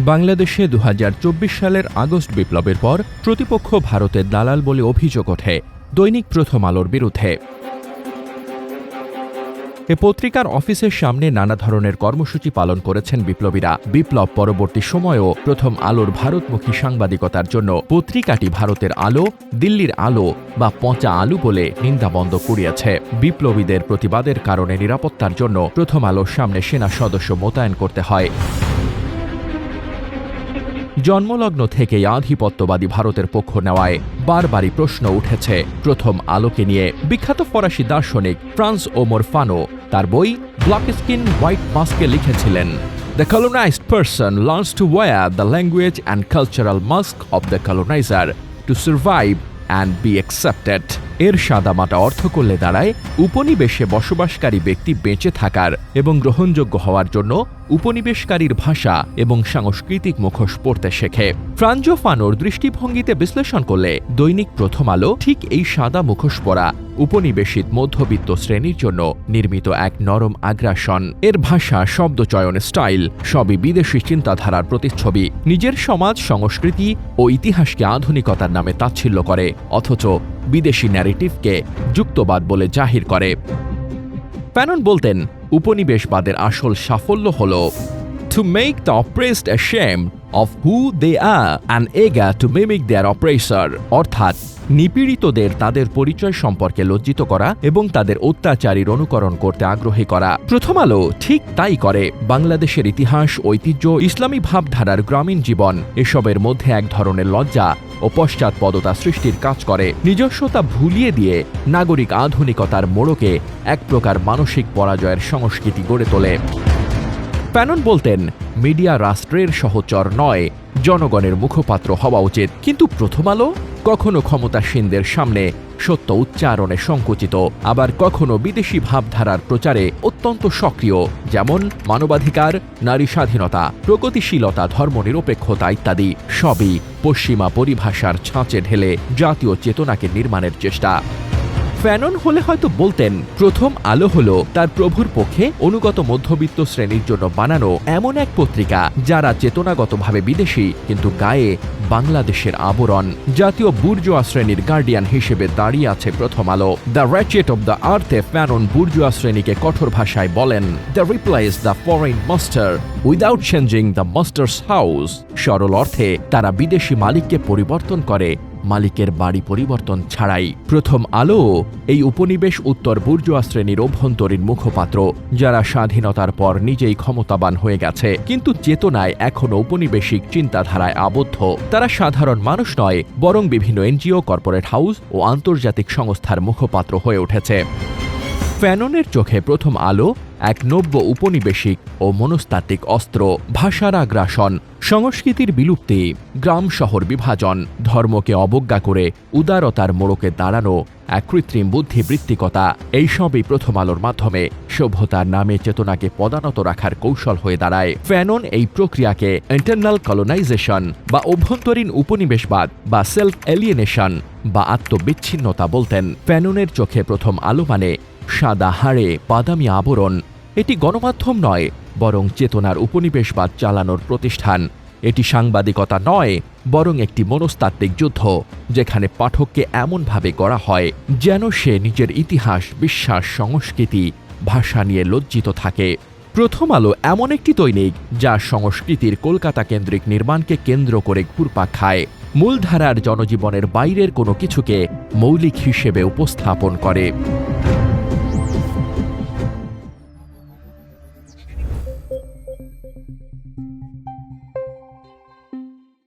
বাংলাদেশে দু হাজার চব্বিশ সালের আগস্ট বিপ্লবের পর প্রতিপক্ষ ভারতের দালাল বলে অভিযোগ ওঠে। দৈনিক প্রথম আলোর বিরুদ্ধে। এ পত্রিকার অফিসের সামনে নানা ধরনের কর্মসূচি পালন করেছেন বিপ্লবীরা। বিপ্লব পরবর্তী সময়েও প্রথম আলোর ভারতমুখী সাংবাদিকতার জন্য পত্রিকাটি ভারতের আলো, দিল্লির আলো বা পচা আলু বলে নিন্দাবন্ধ কুড়িয়েছে। বিপ্লবীদের প্রতিবাদের কারণে নিরাপত্তার জন্য প্রথম আলোর সামনে সেনা সদস্য মোতায়েন করতে হয়। জন্মলগ্ন থেকেই আধিপত্যবাদী ভারতের পক্ষ নেওয়ায় বারবারই প্রশ্ন উঠেছে প্রথম আলোকে নিয়ে বিখ্যাত ফরাসি দার্শনিক ফ্রান্স ওমর ফানো তার বই ব্ল্যাক স্কিন হোয়াইট মাস্কে লিখেছিলেন The colonized person learns to wear the language and cultural mask of the colonizer to survive and be accepted. এর সাদামাটা অর্থ করলে দাঁড়ায়, উপনিবেশে বসবাসকারী ব্যক্তি বেঁচে থাকার এবং গ্রহণযোগ্য হওয়ার জন্য উপনিবেশকারীর ভাষা এবং সাংস্কৃতিক মুখোশ পড়তে শেখে। ফ্রাঞ্জো ফানোর দৃষ্টিভঙ্গিতে বিশ্লেষণ করলে দৈনিক প্রথম আলো ঠিক এই সাদা মুখোশ পরা উপনিবেশিত মধ্যবিত্ত শ্রেণির জন্য নির্মিত এক নরম আগ্রাসন। এর ভাষা শব্দচয়ন স্টাইল সবই বিদেশি চিন্তাধারার প্রতিচ্ছবি। নিজের সমাজ, সংস্কৃতি ও ইতিহাসকে আধুনিকতার নামে তাচ্ছিল্য করে, অথচ বিদেশি ন্যারেটিভকে যুক্তবাদ বলে জাহির করে। প্যানন বলতেন, উপনিবেশবাদের আসল সাফল্য হল to make the oppressed ashamed of who they are and এগা to mimic their oppressor অর্থাৎ, নিপীড়িতদের তাদের পরিচয় সম্পর্কে লজ্জিত করা এবং তাদের অত্যাচারীর অনুকরণ করতে আগ্রহী করা। প্রথম আলো ঠিক তাই করে। বাংলাদেশের ইতিহাস, ঐতিহ্য, ইসলামী ভাবধারার গ্রামীণ জীবন এসবের মধ্যে এক ধরনের লজ্জা ও পশ্চাৎপদতা সৃষ্টির কাজ করে। নিজস্বতা ভুলিয়ে দিয়ে নাগরিক আধুনিকতার মোড়কে এক প্রকার মানসিক পরাজয়ের সংস্কৃতি গড়ে তোলে। প্যানন বলতেন, মিডিয়া রাষ্ট্রের সহচর নয়, জনগণের মুখপাত্র হওয়া উচিত। কিন্তু প্রথম আলো? কখনো ক্ষমতাসীনদের সামনে সত্য উচ্চারণে সংকুচিত। আবার কখনো বিদেশি ভাবধারার প্রচারে অত্যন্ত সক্রিয়। যেমন মানবাধিকার, নারী স্বাধীনতা, প্রগতিশীলতা, ধর্মনিরপেক্ষতা ইত্যাদি। সবই পশ্চিমা পরিভাষার ছাঁচে ঢেলে জাতীয় চেতনাকে নির্মাণের চেষ্টা। ফ্যানন হলে হয়তো বলতেন, প্রথম আলো হলো তার প্রভুর পক্ষে অনুগত মধ্যবিত্ত শ্রেণির জন্য বানানো এমন এক পত্রিকা যারা চেতনাগতভাবে বিদেশি কিন্তু গায়ে বাংলাদেশের আবরণ। জাতীয় বুর্জোয়া শ্রেণির গার্ডিয়ান হিসেবে দাঁড়িয়ে আছে প্রথম আলো। The wretched of the আর্থে Fanon বুর্জোয়া শ্রেণীকে কঠোর ভাষায় বলেন, the replaces the foreign master without changing the master's house. সরল অর্থে, তারা বিদেশি মালিককে পরিবর্তন করে মালিকের বাড়ি পরিবর্তন ছাড়াই। প্রথম আলো এই উপনিবেশ উত্তর বুর্জোয়া শ্রেণির অভ্যন্তরীণ মুখপাত্র, যারা স্বাধীনতার পর নিজেই ক্ষমতাবান হয়ে গেছে, কিন্তু চেতনায় এখনও ঔপনিবেশিক চিন্তাধারায় আবদ্ধ। তারা সাধারণ মানুষ নয়, বরং বিভিন্ন এনজিও, কর্পোরেট হাউস ও আন্তর্জাতিক সংস্থার মুখপাত্র হয়ে উঠেছে। ফ্যাননের চোখে প্রথম আলো, এক নব্য উপনিবেশিক ও মনস্তাত্ত্বিক অস্ত্র, ভাষার আগ্রাসন, সংস্কৃতির বিলুপ্তি, গ্রাম শহর বিভাজন, ধর্মকে অবজ্ঞা করে উদারতার মোড়কে দাঁড়ানো, এক কৃত্রিম বুদ্ধিবৃত্তিকতা এইসবই প্রথম আলোর মাধ্যমে সভ্যতার নামে চেতনাকে পদানত রাখার কৌশল হয়ে দাঁড়ায়। ফ্যানন এই প্রক্রিয়াকে ইন্টারনাল কলোনাইজেশন বা অভ্যন্তরীণ উপনিবেশবাদ বা সেলফ এলিয়েনেশন বা আত্মবিচ্ছিন্নতা বলতেন। ফ্যাননের চোখে প্রথম আলো মানে সাদা হাড়ে বাদামি আবরণ। এটি গণমাধ্যম নয়, বরং চেতনার উপনিবেশবাদ চালানোর প্রতিষ্ঠান। এটি সাংবাদিকতা নয়, বরং একটি মনস্তাত্ত্বিক যুদ্ধ, যেখানে পাঠককে এমনভাবে গড়া হয় যেন সে নিজের ইতিহাস, বিশ্বাস, সংস্কৃতি, ভাষা নিয়ে লজ্জিত থাকে। প্রথম আলো এমন একটি দৈনিক, যা সংস্কৃতির কলকাতা কেন্দ্রিক নির্মাণকে কেন্দ্র করে ঘুরপাক খায়। মূলধারার জনজীবনের বাইরের কোনো কিছুকে মৌলিক হিসেবে উপস্থাপন করে।